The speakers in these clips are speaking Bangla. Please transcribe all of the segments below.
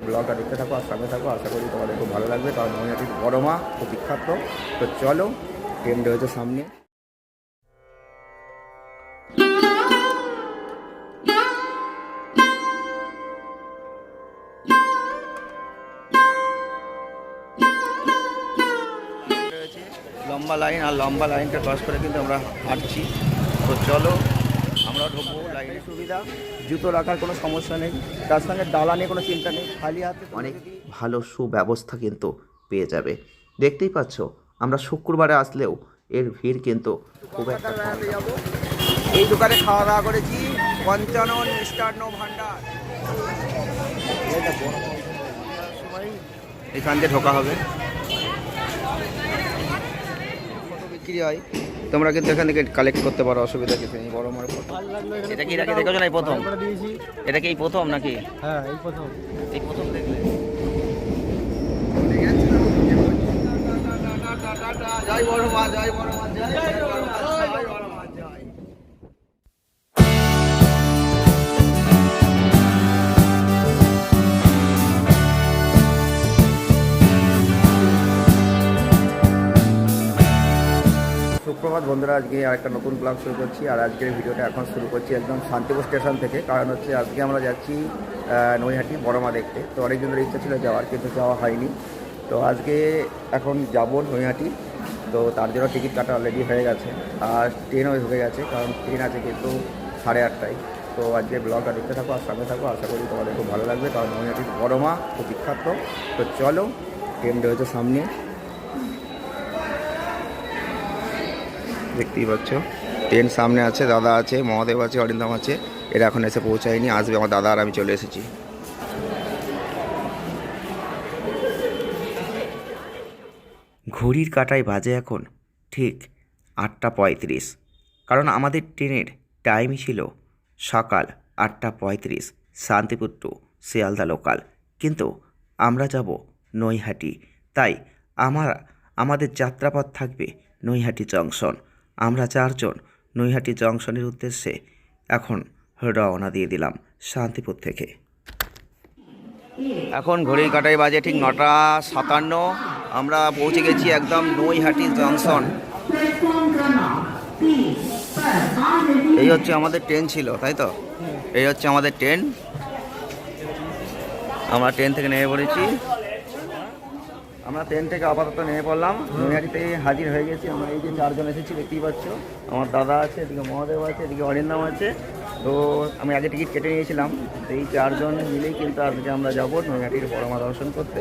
ব্লগটা দেখতে থাকো, আর সঙ্গে থাকো, আশা করি তোমাদের খুব ভালো লাগবে, কারণ নৈহাটির বড় মা খুব বিখ্যাত। তো চলো ট্রেন রয়েছে সামনে। লম্বা লাইন আর লম্বা লাইনটা ক্রস করে কিন্তু আমরা হাঁটছি। তো চলো আমরা ঢুকবো লাইনের সুবিধা জুতো রাখার কোনো সমস্যা নেই তার সঙ্গে ডালা নিয়ে কোনো চিন্তা নেই খালি হাতে অনেক ভালো সুব্যবস্থা কিন্তু পেয়ে যাবে। দেখতেই পাচ্ছ আমরা শুক্রবারে আসলেও এর ভিড় কিন্তু খুব একটা। যাব এই দোকানে খাওয়া দাওয়া করেছি পঞ্চানন মিষ্টান্ন ভান্ডার। এখান দিয়ে ঢোকা হবে। কত বিক্রি হয়। তোমরা কিন্তু এখান থেকে কালেক্ট করতে পারো অসুবিধা কিছু নেই। বড় মার ফটো। এটা কি রাখে দেখেছ না এই প্রথম? এটা কি এই প্রথম নাকি? হ্যাঁ এই প্রথম। এই প্রথম দেখলে। বড় মা জয় বড় মা জয় বড় মা জয় সুপ্রভাত বন্ধুরা, আজকে আরেকটা নতুন ব্লগ শুরু করছি। আর আজকের ভিডিওটা এখন শুরু করছি একদম শান্তিপুর স্টেশন থেকে। কারণ হচ্ছে আজকে আমরা যাচ্ছি নৈহাটি বড়মা দেখতে। তো অনেক দিনের ইচ্ছা ছিল যাওয়ার, কিন্তু যাওয়া হয়নি। তো আজকে এখন যাব নৈহাটি। তো তার জন্য টিকিট কাটা অলরেডি হয়ে গেছে। আর ট্রেনও ঢুকে গেছে, কারণ ট্রেন আছে কিন্তু সাড়ে আটটায়। তো আজকে ব্লগটা দেখতে থাকো আর সঙ্গে থাকো। আশা করি তোমাদের খুব ভালো লাগবে, কারণ নৈহাটির বড়মা খুব বিখ্যাত তো চলো ট্রেন রয়েছে সামনে। দেখতেই পাচ্ছ। ট্রেন সামনে আছে, দাদা আছে, মহাদেব আছে, অরিন্দম আছে। এরা এখন এসে পৌঁছায়নি, আসবে আমার দাদা আর আমি চলে এসেছি। ঘড়ির কাটায় বাজে এখন, ঠিক আটটা পঁয়ত্রিশ। কারণ আমাদের ট্রেনের টাইমই ছিল সকাল আটটা পঁয়ত্রিশ, শান্তিপুর টু শিয়ালদা লোকাল কিন্তু আমরা যাব নৈহাটি, তাই আমার, আমাদের যাত্রাপথ থাকবে নৈহাটি জংশন আমরা চারজন নৈহাটি জংশনের উদ্দেশ্যে এখন রওনা দিয়ে দিলাম শান্তিপুর থেকে। এখন ঘড়ির কাটায় বাজে ঠিক নটা সাতান্ন। আমরা পৌঁছে গেছি একদম নৈহাটি জংশন। এই হচ্ছে আমাদের ট্রেন ছিল, তাই তো? এই হচ্ছে আমাদের ট্রেন। আমরা ট্রেন থেকে নেমে পড়েছি। আমরা ট্রেন থেকে আপাতত নেমে পড়লাম। নৈহাটিতে হাজির হয়ে গেছি। আমরা এই যে চারজন এসেছি দেখতেই পাচ্ছ। আমার দাদা আছে এদিকে মহাদেব আছে এদিকে অরিন্দম আছে। তো আমি আগে টিকিট কেটে নিয়েছিলাম। তো এই চারজন মিলেই কিন্তু আজকে আমরা যাব নৈহাটির বড়মা দর্শন করতে।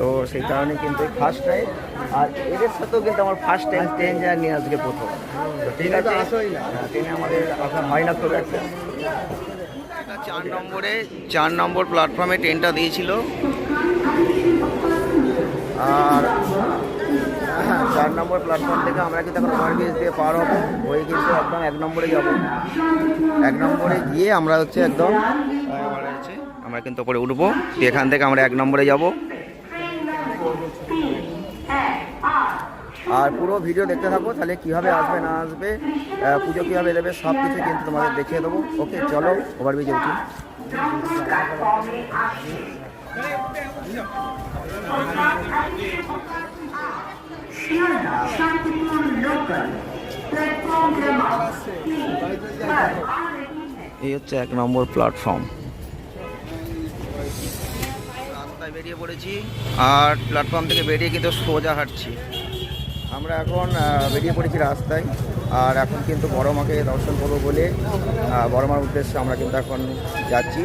তো সেই কারণে কিন্তু ফার্স্ট টাইম আর এদের সাথেও কিন্তু আমার ফার্স্ট টাইম ট্রেন জার্নি আজকে প্রথম। তো ঠিক আছে? হ্যাঁ, ট্রেনে আমাদের আসা হয় না খুব একটা। চার নম্বরে চার নম্বর প্ল্যাটফর্মে ট্রেনটা দিয়েছিল। নম্বর প্ল্যাটফর্ম থেকে আমরা কিন্তু এখন ওভারব্রিজ দিয়ে পার হব হয়ে কিন্তু একদম এক নম্বরে যাব। এক নম্বরে গিয়ে আমরা হচ্ছে একদম, আমরা কিন্তু ওপরে উঠবো। এখান থেকে আমরা এক নম্বরে যাব। আর পুরো ভিডিও দেখতে থাকো, তাহলে কীভাবে আসবে, না আসবে পুজো কীভাবে দেবে সব কিছু কিন্তু তোমাদের দেখিয়ে দেবো। ওকে চলো ওভারব্রিজে উঠি। এই হচ্ছে এক নম্বর প্ল্যাটফর্ম রাস্তায় বেরিয়ে পড়েছি আর প্ল্যাটফর্ম থেকে বেরিয়ে কিন্তু সোজা হাঁটছি। আমরা এখন বেরিয়ে পড়েছি রাস্তায় আর এখন কিন্তু বড় মাকে দর্শন করব বলে আহ, বড় মার উদ্দেশ্যে আমরা কিন্তু এখন যাচ্ছি।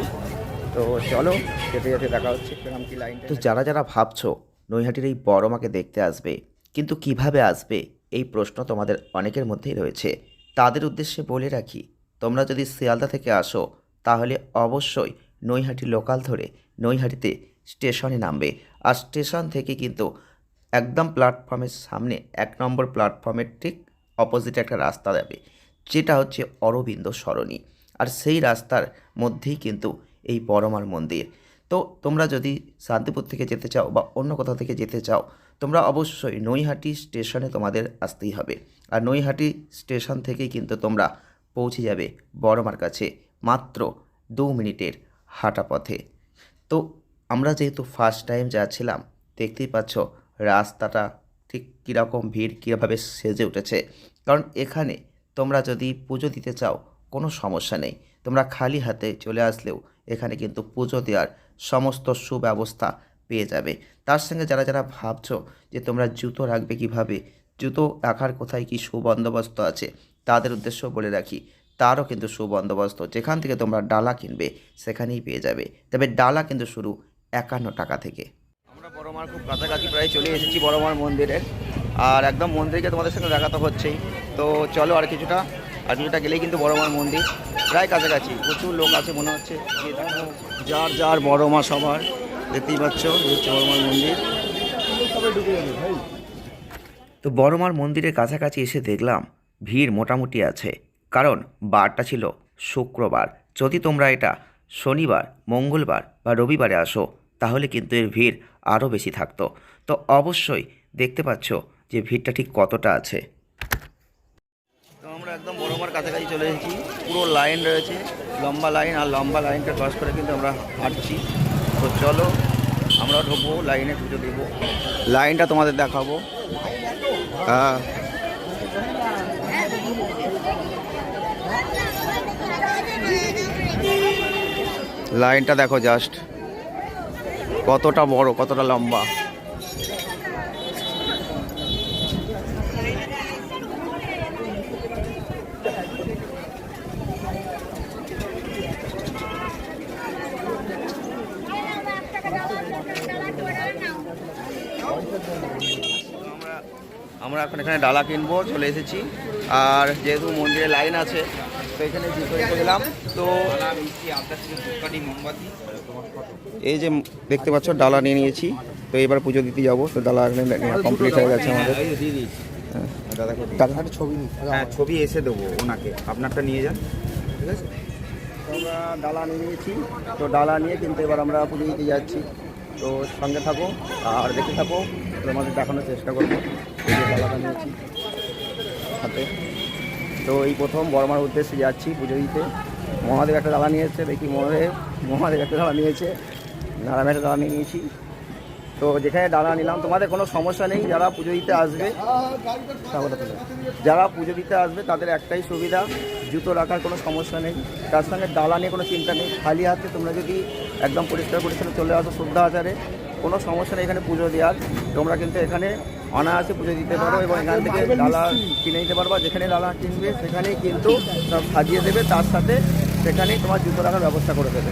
তো চলো যেতে যেতে দেখা হচ্ছে কীরকম কি লাইন তো যারা যারা ভাবছ নৈহাটির এই বড় মাকে দেখতে আসবে কিন্তু কীভাবে আসবে? এই প্রশ্ন তোমাদের অনেকের মধ্যেই রয়েছে। তাদের উদ্দেশ্যে বলে রাখি, তোমরা যদি শিয়ালদা থেকে আসো, তাহলে অবশ্যই নৈহাটি লোকাল ধরে নৈহাটিতে স্টেশনে নামবে। আর স্টেশন থেকে কিন্তু একদম প্ল্যাটফর্মের সামনে এক নম্বর প্ল্যাটফর্মের ঠিক অপোজিটে একটা রাস্তা যাবে, যেটা হচ্ছে অরবিন্দ সরণি। আর সেই রাস্তার মধ্যেই কিন্তু এই বড়মার মন্দির। তো তোমরা যদি শান্তিপুর থেকে যেতে চাও বা অন্য কোথাও থেকে যেতে চাও তোমরা অবশ্যই নৈহাটি স্টেশনে তোমাদের আসতেই হবে। আর নৈহাটি স্টেশন থেকেই কিন্তু তোমরা পৌঁছে যাবে বড়মার কাছে মাত্র দু মিনিটের হাঁটা পথে। তো আমরা যেহেতু ফার্স্ট টাইম যাচ্ছিলাম, দেখতেই পাচ্ছ রাস্তাটা ঠিক কীরকম ভিড়, কীভাবে সেজে উঠেছে। কারণ এখানে তোমরা যদি পুজো দিতে চাও, কোনো সমস্যা নেই। তোমরা খালি হাতে চলে আসলেও এখানে কিন্তু পুজো দেওয়ার সমস্ত সুব্যবস্থা পেয়ে যাবে। তার সঙ্গে যারা যারা ভাবছ যে তোমরা জুতো রাখবে কীভাবে, জুতো রাখার কোথায় কি সুবন্দোবস্ত আছে, তাদের উদ্দেশ্য বলে রাখি, তারও কিন্তু সুবন্দোবস্ত। যেখান থেকে তোমরা ডালা কিনবে, সেখানেই পেয়ে যাবে। তবে ডালা কিন্তু শুরু একান্ন টাকা থেকে। আমরা বড়মার খুব কাছাকাছি প্রায় চলে এসেছি বড়মার মন্দিরে। আর একদম মন্দিরকে তোমাদের সঙ্গে দেখা তো হচ্ছেই। তো চলো আর কিছুটা আর কিছুটা গেলেই কিন্তু বড়মার মন্দির। প্রায় কাছাকাছি, প্রচুর লোক আছে মনে হচ্ছে। যার যার বড়মা সবার। দেখতেই পাচ্ছ, এই হচ্ছে বড়মার মন্দির। তো বড়মার মন্দিরের কাছাকাছি এসে দেখলাম, ভিড় মোটামুটি আছে। কারণ বারটা ছিল শুক্রবার। যদি তোমরা এটা শনিবার, মঙ্গলবার বা রবিবারে আসো, তাহলে কিন্তু এর ভিড় আরও বেশি থাকতো। তো অবশ্যই দেখতে পাচ্ছ যে ভিড়টা ঠিক কতটা আছে। তো আমরা একদম বড়মার কাছাকাছি চলে এসেছি। পুরো লাইন রয়েছে, লম্বা লাইন, আর লম্বা লাইনটা ক্রস করে কিন্তু আমরা হাঁটছি। তো চলো, আমরা ঢুকবো, লাইনে পুজো দেবো। লাইনটা তোমাদের দেখাবো। হ্যাঁ লাইনটা দেখো জাস্ট কতটা বড়, কতটা লম্বা। এখন এখানে ডালা কিনবো চলে এসেছি। আর যেহেতু মন্দিরে লাইন আছে তো এখানে দিলাম তো এই যে দেখতে পাচ্ছ ডালা নিয়ে নিয়েছি। তো এবার পুজো দিতে যাব। তো ডালা কমপ্লিট হয়ে গেছে আমাদের। হ্যাঁ, ছবি হ্যাঁ ছবি এসে দেবো ওনাকে। আপনারটা নিয়ে যান। ঠিক আছে? তো আমরা ডালা নিয়ে নিয়েছি। তো ডালা নিয়ে কিন্তু এবার আমরা পুজো দিতে যাচ্ছি। তো সঙ্গে থাকো আর দেখে থাকো তোমাদের দেখানোর চেষ্টা করব। হাতে। তো এই প্রথম বর্মার উদ্দেশ্যে যাচ্ছি পুজো দিতে। মহাদেব একটা ডালা নিয়েছে, দেখি মহাদেব মহাদেব একটা ডালা নিয়েছে। নারায়ণ একটা ডালা নিয়ে নিয়েছি। তো যেখানে ডালা নিলাম, তোমাদের কোনো সমস্যা নেই, যারা পুজো দিতে আসবে, যারা পুজো দিতে আসবে, তাদের একটাই সুবিধা, জুতো রাখার কোনো সমস্যা নেই। তার সঙ্গে ডালা নিয়ে কোনো চিন্তা নেই। খালি হাতে তোমরা যদি একদম পরিষ্কার পরিচ্ছন্ন চলে আসো শ্রদ্ধা আচারে, কোনো সমস্যা নেই এখানে পুজো দেওয়ার। তোমরা কিন্তু এখানে অনায়াসে পুজো দিতে পারো এবং এখান থেকে ডালা কিনে নিতে পারবা যেখানে ডালা কিনবে সেখানেই কিন্তু সব সাজিয়ে দেবে তার সাথে সেখানেই তোমার জুতো রাখার ব্যবস্থা করে দেবে।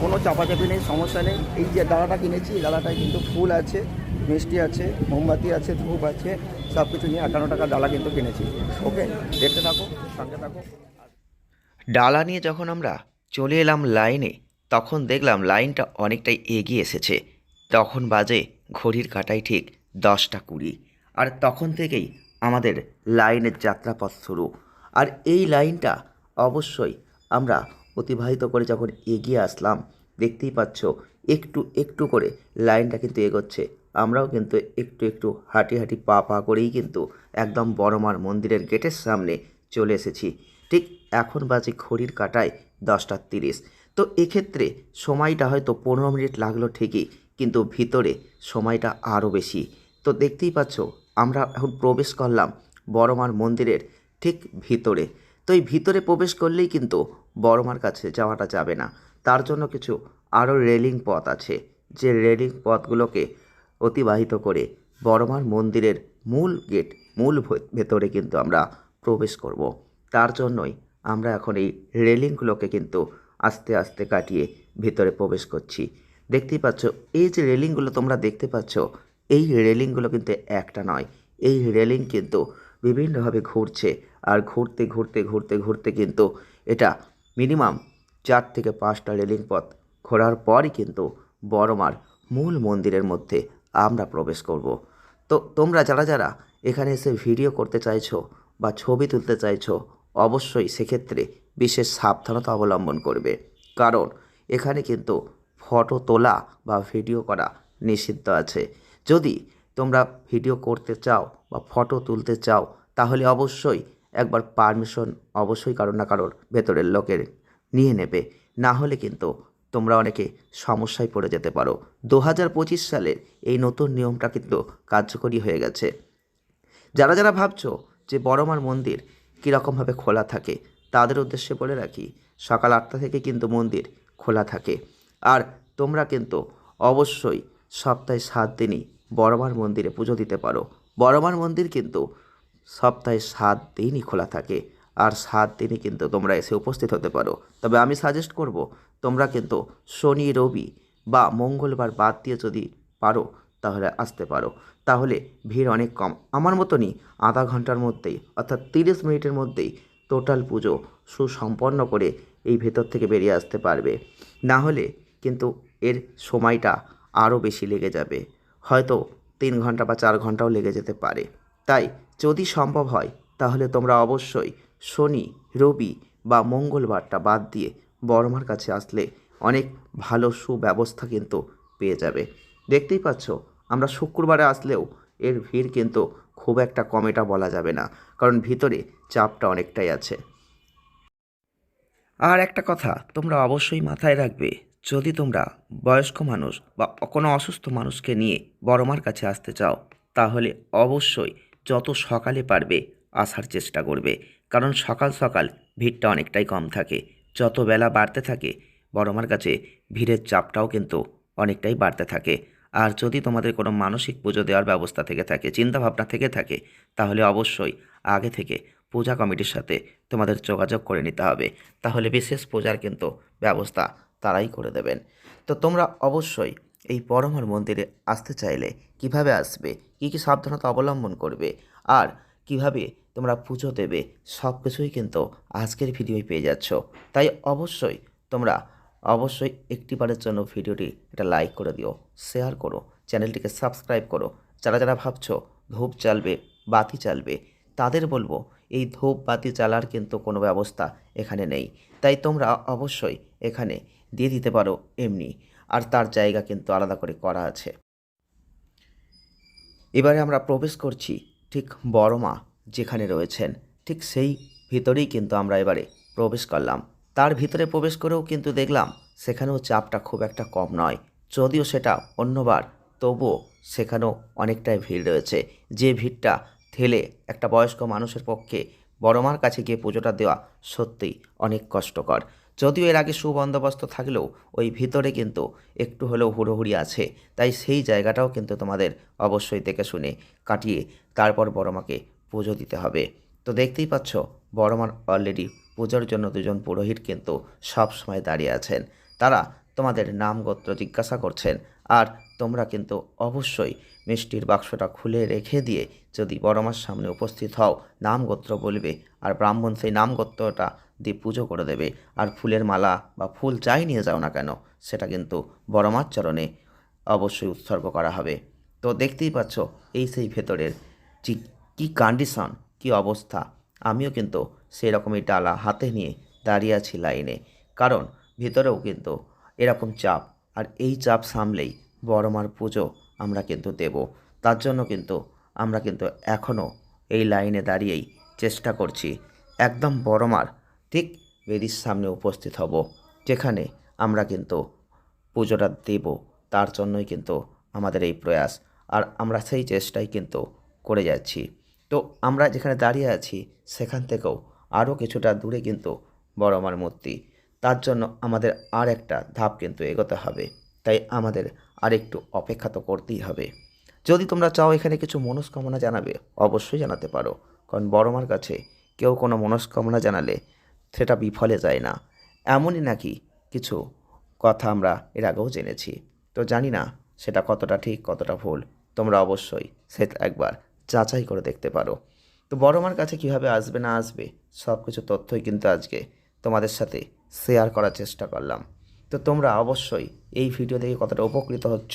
কোনো চাপাচাপি নেই সমস্যা নেই। এই যে ডালাটা কিনেছি এই ডালাটায় কিন্তু ফুল আছে মিষ্টি আছে মোমবাতি আছে ধূপ আছে সব কিছু নিয়ে আটান্ন টাকার ডালা কিন্তু কিনেছি। ওকে দেখতে থাকো সঙ্গে থাকো। ডালা নিয়ে যখন আমরা চলে এলাম লাইনে তখন দেখলাম লাইনটা অনেকটাই এগিয়ে এসেছে। তখন বাজে ঘড়ির কাটাই ঠিক দশটা কুড়ি। আর তখন থেকেই আমাদের লাইনের যাত্রাপথ শুরু। আর এই লাইনটা অবশ্যই আমরা অতিবাহিত করে যখন এগিয়ে আসলাম, দেখতেই পাচ্ছ একটু একটু করে লাইনটা কিন্তু এগোচ্ছে। আমরাও কিন্তু একটু একটু হাঁটি হাঁটি পা পা করেই কিন্তু একদম বড়মার মন্দিরের গেটের সামনে চলে এসেছি। ঠিক এখন বাজে ঘড়ির কাটায় দশটা তিরিশ। তো এক্ষেত্রে সময়টা হয়তো পনেরো মিনিট লাগল ঠিকই, কিন্তু ভিতরে সময়টা আরও বেশি। তো দেখতেই পাচ্ছ, আমরা এখন প্রবেশ করলাম বড়মার মন্দিরের ঠিক ভিতরে। তো এই ভিতরে প্রবেশ করলেই কিন্তু বড়মার কাছে যাওয়াটা যাবে না। তার জন্য কিছু আরও রেলিং পথ আছে। যে রেলিং পথগুলোকে অতিবাহিত করে বড়মার মন্দিরের মূল গেট, মূল ভেতরে কিন্তু আমরা প্রবেশ করব। তার জন্যই আমরা এখন এই রেলিংগুলোকে কিন্তু আস্তে আস্তে কাটিয়ে ভিতরে প্রবেশ করছি। দেখতেই পাচ্ছ, এই যে রেলিংগুলো তোমরা দেখতে পাচ্ছ এই রেলিংগুলো কিন্তু একটা নয়। এই রেলিং কিন্তু বিভিন্নভাবে ঘুরছে আর ঘুরতে ঘুরতে ঘুরতে ঘুরতে কিন্তু এটা মিনিমাম চার থেকে পাঁচটা রেলিং পথ ঘোরার পরই কিন্তু বড়মার মূল মন্দিরের মধ্যে আমরা প্রবেশ করব। তো তোমরা যারা যারা এখানে এসে ভিডিও করতে চাইছো বা ছবি তুলতে চাইছো, অবশ্যই সেক্ষেত্রে বিশেষ সাবধানতা অবলম্বন করবে। কারণ এখানে কিন্তু ফটো তোলা বা ভিডিও করা নিষিদ্ধ আছে। যদি তোমরা ভিডিও করতে চাও বা ফটো তুলতে চাও, তাহলে অবশ্যই একবার পারমিশন অবশ্যই কারও না কারোর ভেতরের লোকের নিয়ে নেবে। না হলে কিন্তু তোমরা অনেকে সমস্যায় পড়ে যেতে পারো। দু হাজার পঁচিশ সালের এই নতুন নিয়মটা কিন্তু কার্যকরী হয়ে গেছে। যারা যারা ভাবছ যে বড়মার মন্দির কীরকমভাবে খোলা থাকে, তাদের উদ্দেশ্যে বলে রাখি, সকাল আটটা থেকে কিন্তু মন্দির খোলা থাকে। আর তোমরা কিন্তু অবশ্যই সপ্তাহে সাত দিনই বড়মার মন্দিরে পুজো দিতে পারো। বড়মার মন্দির কিন্তু সপ্তাহে সাত দিনই খোলা থাকে আর সাত দিনই কিন্তু তোমরা এসে উপস্থিত হতে পারো। তবে আমি সাজেস্ট করব, তোমরা কিন্তু শনি, রবি বা মঙ্গলবার বাদ দিয়ে যদি পারো তাহলে আসতে পারো। তাহলে ভিড় অনেক কম। আমার মতনই আধা ঘণ্টার মধ্যেই অর্থাৎ তিরিশ মিনিটের মধ্যেই টোটাল পুজো সুসম্পন্ন করে এই ভেতর থেকে বেরিয়ে আসতে পারবে। না হলে কিন্তু এর সময়টা আরও বেশি লেগে যাবে। হয়তো তিন ঘণ্টা বা চার ঘন্টাও লেগে যেতে পারে। তাই যদি সম্ভব হয়, তাহলে তোমরা অবশ্যই শনি, রবি বা মঙ্গলবারটা বাদ দিয়ে বড়মার কাছে আসলে অনেক ভালো সুব্যবস্থা কিন্তু পেয়ে যাবে। দেখতেই পাচ্ছ, আমরা শুক্রবারে আসলেও এর ভিড় কিন্তু খুব একটা কমেটা বলা যাবে না, কারণ ভিতরে চাপটা অনেকটাই আছে। আর একটা কথা, তোমরা অবশ্যই মাথায় রাখবে যদি তোমরা বয়স্ক মানুষ বা কোনো অসুস্থ মানুষকে নিয়ে বড়মার কাছে আসতে চাও, তাহলে অবশ্যই যত সকালে পারবে আসার চেষ্টা করবে। কারণ সকাল সকাল ভিড়টা অনেকটাই কম থাকে। যত বেলা বাড়তে থাকে বড়মার কাছে ভিড়ের চাপটাও কিন্তু অনেকটাই বাড়তে থাকে। আর যদি তোমাদের কোনো মানসিক পুজো দেওয়ার ব্যবস্থা থেকে থাকে, চিন্তাভাবনা থেকে থাকে, তাহলে অবশ্যই আগে থেকে পূজা কমিটির সাথে তোমাদের যোগাযোগ করে নিতে হবে। তাহলে বিশেষ পূজার কিন্তু ব্যবস্থা তারাই করে দেবেন। তো তোমরা অবশ্যই এই পরমার মন্দিরে আসতে চাইলে কীভাবে আসবে, কী কী সাবধানতা অবলম্বন করবে, আর কীভাবে তোমরা পুজো দেবে, সব কিছুই কিন্তু আজকের ভিডিওয় পেয়ে যাচ্ছ। তাই অবশ্যই তোমরা অবশ্যই একটিবারের জন্য ভিডিওটি একটা লাইক করে দিও, শেয়ার করো, চ্যানেলটিকে সাবস্ক্রাইব করো। যারা যারা ভাবছ ধূপ চালবে বাতি চালবে তাদের বলব এই ধূপ, বাতি জ্বালার কিন্তু কোনো ব্যবস্থা এখানে নেই। তাই তোমরা অবশ্যই এখানে দিয়ে দিতে পারো এমনি। আর তার জায়গা কিন্তু আলাদা করে করা আছে। এবারে আমরা প্রবেশ করছি ঠিক বড় মা যেখানে রয়েছেন। ঠিক সেই ভিতরেই কিন্তু আমরা এবারে প্রবেশ করলাম। তার ভিতরে প্রবেশ করেও কিন্তু দেখলাম সেখানেও চাপটা খুব একটা কম নয়। যদিও সেটা অন্যবার, তবুও সেখানেও অনেকটাই ভিড় রয়েছে। যে ভিড়টা ঠেলে একটা বয়স্ক মানুষের পক্ষে বড়মার কাছে গিয়ে পুজোটা দেওয়া সত্যিই অনেক কষ্টকর। যদিও এর আগে সুবন্দোবস্ত থাকলেও ওই ভিতরে কিন্তু একটু হলেও হুড়োহুড়ি আছে। তাই সেই জায়গাটাও কিন্তু তোমাদের অবশ্যই দেখে শুনে কাটিয়ে তারপর বড়মাকে পুজো দিতে হবে। তো দেখতেই পাচ্ছ, বড়মার অলরেডি পুজোর জন্য দুজন পুরোহিত কিন্তু সবসময় দাঁড়িয়ে আছেন। তারা তোমাদের নাম গোত্র জিজ্ঞাসা করছেন আর তোমরা কিন্তু অবশ্যই মিষ্টির বাক্সটা খুলে রেখে দিয়ে যদি বড়মার সামনে উপস্থিত হও নাম গোত্র বলবে। আর ব্রাহ্মণ সেই নাম গোত্রটা দিয়ে পুজো করে দেবে। আর ফুলের মালা বা ফুল যাই নিয়ে যাও না কেন, সেটা কিন্তু বড়মার চরণে অবশ্যই উৎসর্গ করা হবে। তো দেখতেই পাচ্ছ, এই সেই ভেতরের কী কন্ডিশন কী অবস্থা। আমিও কিন্তু সেই রকমই ডালা হাতে নিয়ে দাঁড়িয়ে আছি লাইনে। কারণ ভিতরেও কিন্তু এরকম চাপ আর এই চাপ সামলেই বড়মার পুজো আমরা কিন্তু দেব। তার জন্য কিন্তু আমরা কিন্তু এখনও এই লাইনে দাঁড়িয়েই চেষ্টা করছি। একদম বড়মার ঠিক বেদির সামনে উপস্থিত হব, যেখানে আমরা কিন্তু পুজোটা দেব। তার জন্যই কিন্তু আমাদের এই প্রয়াস। আর আমরা সেই চেষ্টাই কিন্তু করে যাচ্ছি। তো আমরা যেখানে দাঁড়িয়ে আছি, সেখান থেকেও আরও কিছুটা দূরে কিন্তু বড় আমার মূর্তি তার জন্য আমাদের আর একটা ধাপ কিন্তু এগোতে হবে। তাই আমাদের আর একটু অপেক্ষা তো করতেই হবে। যদি তোমরা চাও এখানে কিছু মনস্কামনা জানাবে, অবশ্যই জানাতে পারো। কারণ বড়মার কাছে কেউ কোনো মনস্কামনা জানালে সেটা বিফলে যায় না। এমনই নাকি কিছু কথা আমরা এর আগেও জেনেছি। তো জানি না সেটা কতটা ঠিক, কতটা ভুল। তোমরা অবশ্যই সেটা একবার যাচাই করে দেখতে পারো। তো বড়মার কাছে কীভাবে আসবে, না আসবে সব কিছু তথ্যই কিন্তু আজকে তোমাদের সাথে শেয়ার করার চেষ্টা করলাম। তো তোমরা অবশ্যই এই ভিডিও থেকে কতটা উপকৃত হচ্ছ,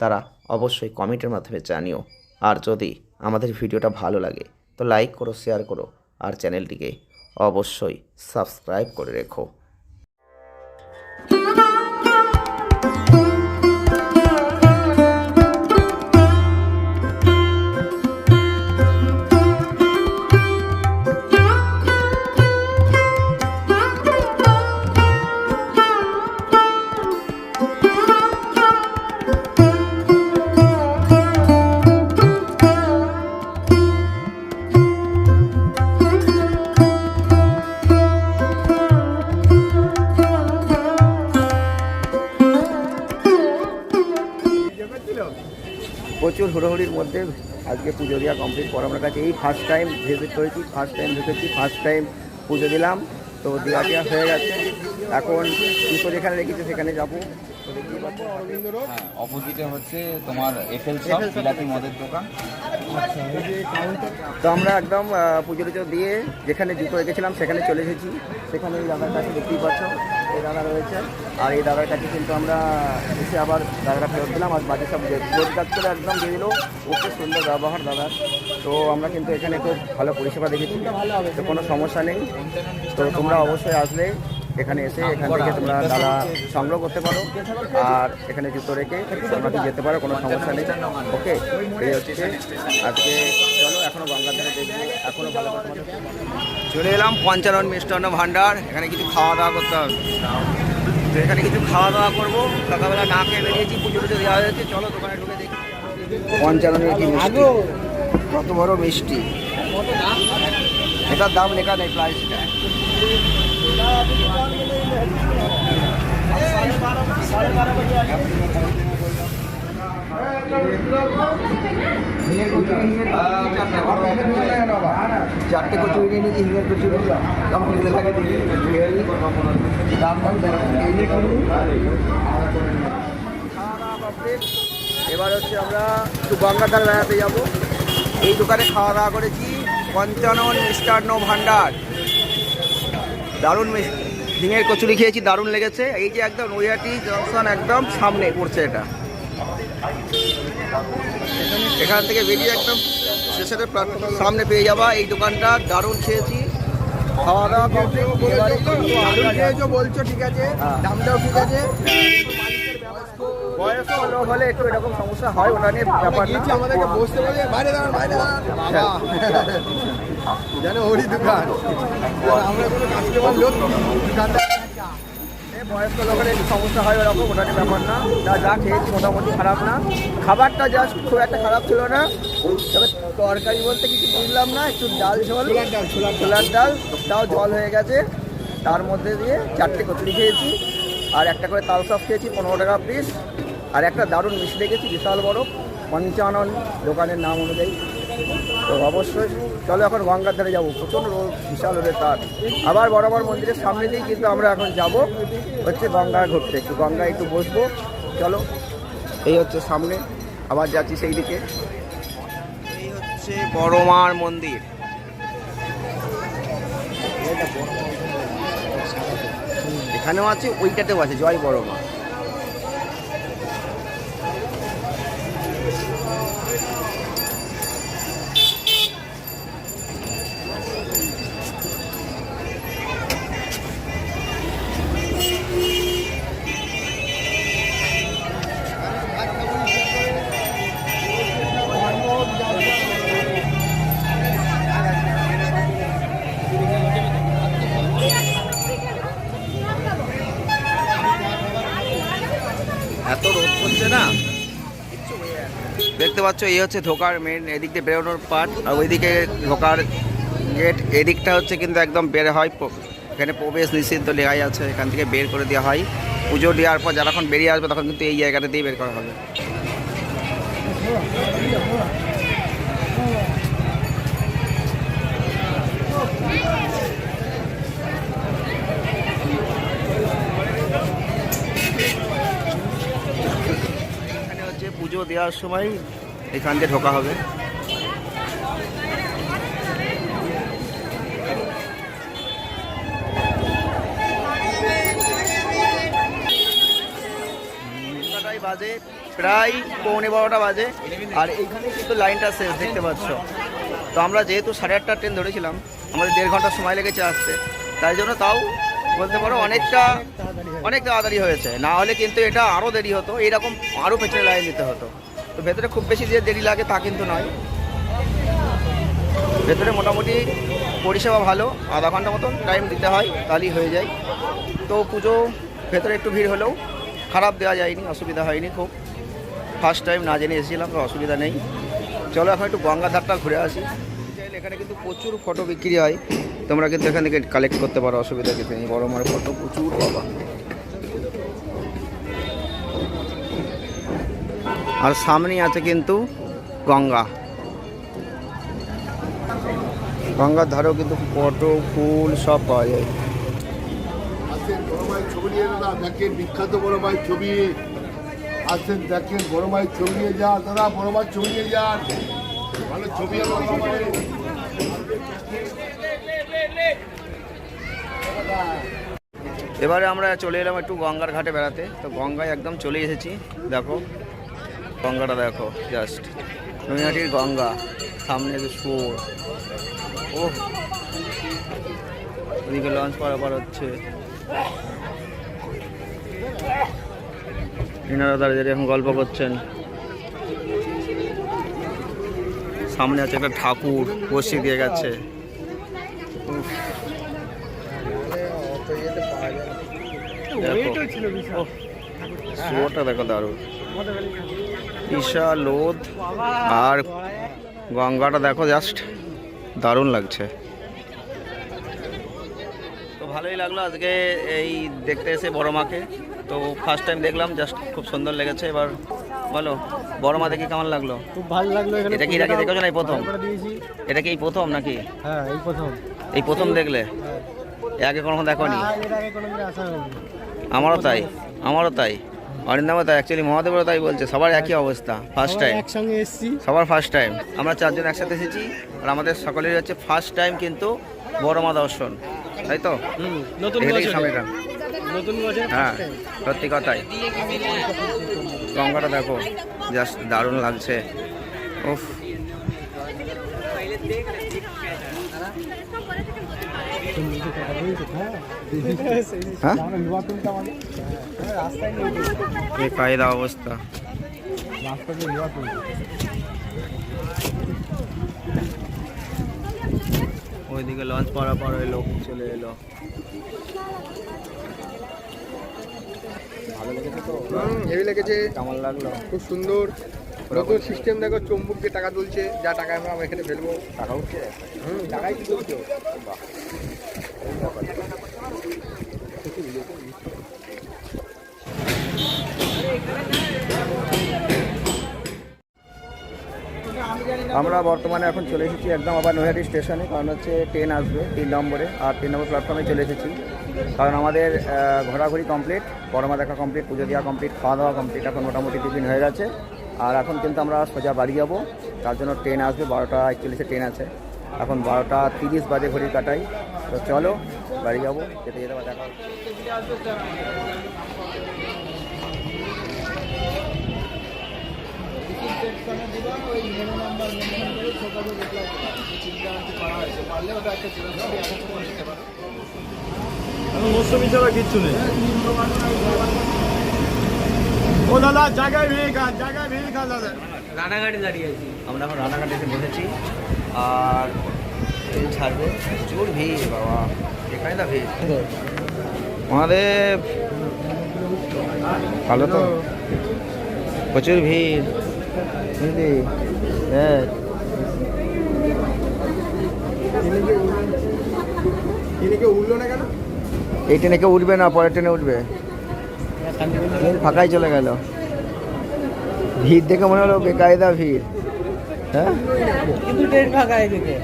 তারা অবশ্যই কমেন্টের মাধ্যমে জানিও। আর যদি আমাদের ভিডিওটা ভালো লাগে, তো লাইক করো শেয়ার করো, আর চ্যানেলটিকে অবশ্যই সাবস্ক্রাইব করে রেখো। পুজো কমপ্লিট করা। আমার কাছে এই ফার্স্ট টাইম ভিজিট করেছি ফার্স্ট টাইম ঢুকেছি ফার্স্ট টাইম পুজো দিলাম। তো দেওয়া টেওয়া হয়ে গেছে। এখন জুতো যেখানে রেখেছে সেখানে যাব। পাচ্ছ। হ্যাঁ অপোজিটে হচ্ছে তোমার এফএল শপ বিলাতি মদের দোকান। তো আমরা একদম পুজো টুজো দিয়ে যেখানে জুতো রেখেছিলাম সেখানে চলে এসেছি। সেখানে এই দাদার কাছে দেখতেই পাচ্ছ। এই দাদা রয়েছে। আর এই দাদার কাছে কিন্তু আমরা এসে আবার দাদাটা ফেরত দিলাম। আর বাকি সব রোজগার করে একদম দিয়ে দিল ওকে সুন্দর ব্যবহার দাদার। তো আমরা কিন্তু এখানে খুব ভালো পরিষেবা দেখেছি। তো কোনো সমস্যা নেই। তো তোমরা অবশ্যই আসলে এখানে এসে এখান থেকে তোমরা দাদা সংগ্রহ করতে পারো। আর এখানে জুতো রেখে তোমরা যেতে পারো, কোনো সমস্যা নেই। ওকে? এই হচ্ছে আজকে। চলো, এখনও গঙ্গার ধারে দেখব এখনও ভালো চলে এলাম পঞ্চানন মিষ্টান্ন ভাণ্ডার। এখানে কিছু খাওয়া দাওয়া করতে হবে। তো এখানে কিছু খাওয়া দাওয়া করব। সকালবেলা না খেয়ে বেরিয়েছি পুজো টুজো দেওয়া হয়েছে। চলো দোকানে ঢুকে দেখি। পঞ্চাননের কি মিষ্টি? কত বড় মিষ্টি। এটার দাম লেখা নেই প্রাইসটা চারটে কচুরি নিয়ে নিয়েছি হিঙের কচুরি কেমন খেতে দাম এবার হচ্ছে আমরা একটু গঙ্গাধার বেড়াতে যাব। এই দোকানে খাওয়া দাওয়া করেছি পঞ্চানন মিষ্টান্ন ভাণ্ডার। দারুণ ঝিঙের কচুরি খেয়েছি, দারুণ লেগেছে। এই যে একদম নৈহাটি জংশন একদম সামনে পড়ছে এটা। এখান থেকে বেরিয়ে একদম প্ল্যাটফর্ম সামনে পেয়ে যাবা। এই দোকানটা দারুণ খেয়েছি। খাওয়া দাওয়া যাব। বলছো ঠিক আছে। হ্যাঁ। দামটাও ঠিক আছে। বয়স্ক লোক হলে একটু এরকম সমস্যা হয় ওটা নিয়ে ব্যাপার না। আমাদেরকে বসতে বলে বাইরে দাঁড়ান বাইরে দাঁড়ান। জানো ওরই দোকান। আমরা কোনো কাস্টমার লোক দোকানটা বয়স্ক লোকের একটু সমস্যা হয় ওরকম ওটা ব্যাপার না। যা যা খেয়েছি মোটামুটি খারাপ না। খাবারটা জাস্ট খুব একটা খারাপ ছিল না। তবে তরকারি বলতে কিছু বুঝলাম না একটু ডাল ঝোল। ছোলার ডাল, তাও জল হয়ে গেছে। তার মধ্যে দিয়ে চারটে কচুরি খেয়েছি। আর একটা করে তাল সব খেয়েছি পনেরো টাকা পিস আর একটা দারুণ মিষ্টি রেখেছি বিশাল বড় পঞ্চানন দোকানের নাম অনুযায়ী। তো অবশ্যই, চলো এখন গঙ্গার ধারে যাব। প্রচণ্ড রোদ, বিশাল রোদের তার আবার বরাবর মন্দিরের সামনে দিয়েই কিন্তু আমরা এখন যাব হচ্ছে গঙ্গা ঘুরতে। একটু গঙ্গায় একটু বসবো, চলো। এই হচ্ছে সামনে, আবার যাচ্ছি সেই দিকে। এই হচ্ছে বড়মার মন্দির। এখানেও আছে, ওইটাতেও আছে, জয় বড়মা। পাচ্ছ, এই হচ্ছে ঢোকার মেন এদিক দিয়ে বেরোনোর পার্ট আর ওইদিকে ঢোকার গেট এদিকটা হচ্ছে কিন্তু একদম বের হয় এখানে প্রবেশ নিষিদ্ধ লেখাই আছে, এখান থেকে বের করে দেওয়া হয়। পুজো দেওয়ার পর যখন বেরিয়ে আসবে, তখন কিন্তু এই জায়গাটা দিয়ে বের করা হবে। পুজো দেওয়ার সময় এখান দিয়ে ঢোকা হবে। বাজে, প্রায় পৌনে বারোটা বাজে, আর এইখানে কিন্তু লাইনটা শেষ, দেখতে পাচ্ছ। তো আমরা যেহেতু সাড়ে আটটা ট্রেন ধরেছিলাম, আমাদের দেড় ঘণ্টা সময় লেগেছে আসতে। তাই জন্য তাও বলতে পারো অনেকটা, অনেক তাড়াতাড়ি হয়েছে। না হলে কিন্তু এটা আরও দেরি হতো, এইরকম আরও পেছনে লাইন দিতে হতো। তো ভেতরে খুব বেশি যে দেরি লাগে তা কিন্তু নয়। ভেতরে মোটামুটি পরিষেবা ভালো, আধা ঘণ্টা মতন টাইম দিতে হয়, তাহলেই হয়ে যায়। তো পুজো ভেতরে একটু ভিড় হলেও খারাপ দেওয়া যায়নি, অসুবিধা হয়নি খুব। ফার্স্ট টাইম না জেনে এসেছিলাম, তো অসুবিধা নেই। চলো এখন একটু গঙ্গাধারটা ঘুরে আসি। এখানে কিন্তু প্রচুর ফটো বিক্রি হয়। তোমরা কিন্তু এখান থেকে কালেক্ট করতে পারো, অসুবিধা কিছু নেই। বড় ফটো প্রচুর বাবা আর সামনেই আছে কিন্তু গঙ্গা। গঙ্গার ধারেও কিন্তু ফটো ফুল সব পাওয়া যায়। আসেন বড় ছবি নিয়ে দাদা দেখেন বিখ্যাত বড় মায়ের ছবি। আসেন দেখেন বড় মায়ের ছবি নিয়ে যান দাদা বড় মায়ের ছবি নিয়ে যান। ভালো ছবি। এবারে আমরা চলে এলাম একটু গঙ্গার ঘাটে বেড়াতে। তো গঙ্গায় একদম চলে এসেছি দেখো। গঙ্গাটা দেখো জাস্ট নৈহাটির গঙ্গা সামনে যে সুর। ও ওদিকে লঞ্চ পারাপার হচ্ছে এনারা দাঁড়িয়ে এখন গল্প করছেন। সামনে আছে একটা ঠাকুর বসিয়ে দিয়ে গেছে। দেখো। শুয়োরটা দেখো দারুণ। বিশাল লোদ আর গঙ্গাটা দেখো জাস্ট দারুণ লাগছে। তো ভালোই লাগল আজকে এই দেখতে এসে বড় মাকে। তো ফার্স্ট টাইম দেখলাম জাস্ট খুব সুন্দর লেগেছে। এবার বলো বড় মা দেখে কেমন লাগল? খুব ভালো লাগল এটা কি এর দেখেছ না এই প্রথম? এটা কি এই প্রথম নাকি? হ্যাঁ এই প্রথম। এই প্রথম দেখলে? এর আগে কখনো দেখো না, হয়নি। আমারও তাই আমারও তাই। অরিন্দামও তাই অ্যাকচুয়ালি মহাদেবেরও তাই বলছে সবার একই অবস্থা ফার্স্ট টাইম একসঙ্গে এসেছি। সবার ফার্স্ট টাইম আমরা চারজন একসাথে এসেছি আর আমাদের সকলেরই হচ্ছে ফার্স্ট টাইম কিন্তু বড় মা দর্শন। তাই তো? নতুন নতুন হ্যাঁ সত্যি কথাই। গঙ্গাটা দেখো জাস্ট দারুণ লাগছে। উফ। কায়দা অবস্থা। ওইদিকে লঞ্চ পারাপার ওই লোক চলে এলো। ভালো লেগেছে তো হেভি লেগেছে কেমন লাগল? খুব সুন্দর। নতুন সিস্টেম দেখো টাকা তুলছে যা টাকা আমরা এখানে ফেলব। টাকা উঠছে হুম টাকাই কি তুলছো। আমরা বর্তমানে এখন চলে এসেছি একদম আবার নৈহাটি স্টেশনে, কারণ হচ্ছে ট্রেন আসবে তিন নম্বরে, আর তিন নম্বর প্ল্যাটফর্মে চলে এসেছি। কারণ আমাদের ঘোরাঘুরি কমপ্লিট বড়মা দেখা কমপ্লিট পুজো দেওয়া কমপ্লিট খাওয়া দাওয়া কমপ্লিট এখন মোটামুটি টিফিন হয়ে গেছে। আর এখন কিন্তু আমরা সোজা বাড়ি যাব, তার জন্য ট্রেন আসবে, বারোটা একচল্লিশে ট্রেন আছে। এখন বারোটা তিরিশ বাজে ঘড়ি কাটাই তো চলো বাড়ি যাব যেতে যেতে দেখা হচ্ছে। মৌসুমি ছাড়া কিচ্ছু নেই। ও দাদা জায়গায় ভিড় খান জায়গায় ভিড় খান দাদা। রানাঘাটে দাঁড়িয়ে আছি। আমরা এখন রানাঘাটে এসে বসেছি। আর ট্রেন ছাড়বে। প্রচুর ভিড় বাবা। এখানে না ভিড়। মহাদেব! ভালো তো? প্রচুর ভিড়। বুঝলি হ্যাঁ। এই ট্রেনে কেউ উঠবে না পরের ট্রেনে উঠবে ট্রেন ফাঁকাই চলে গেল। ভিড় দেখে মনে হলো বেকায়দা ভিড়। হ্যাঁ? কিন্তু ট্রেন ফাঁকা এদিকে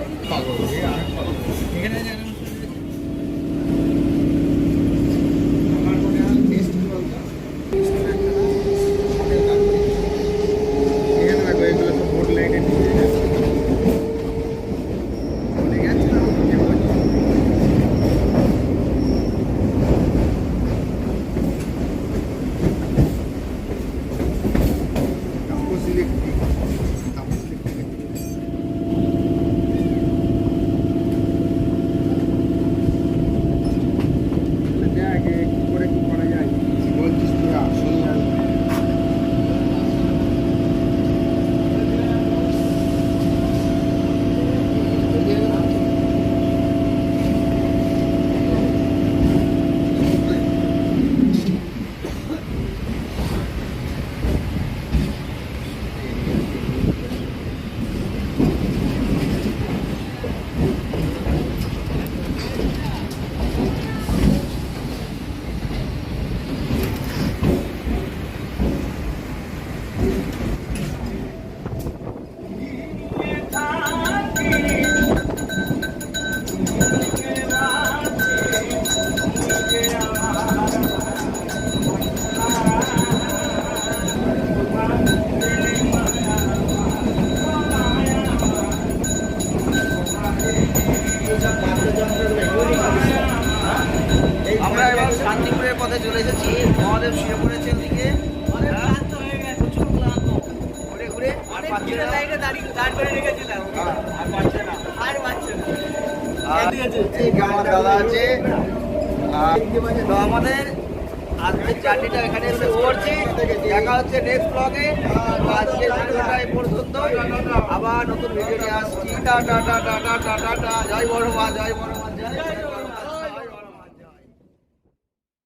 তো আমাদের আজকের জার্নিটা এখানে এসে করছি। দেখা হচ্ছে নেক্সট ব্লগে আজকে ভিডিওটা এই পর্যন্ত আবার নতুন ভিডিও নিয়ে আসছি। টাটা টাটা টাটা টাটা বড় মা জয় বড় মা, জয়।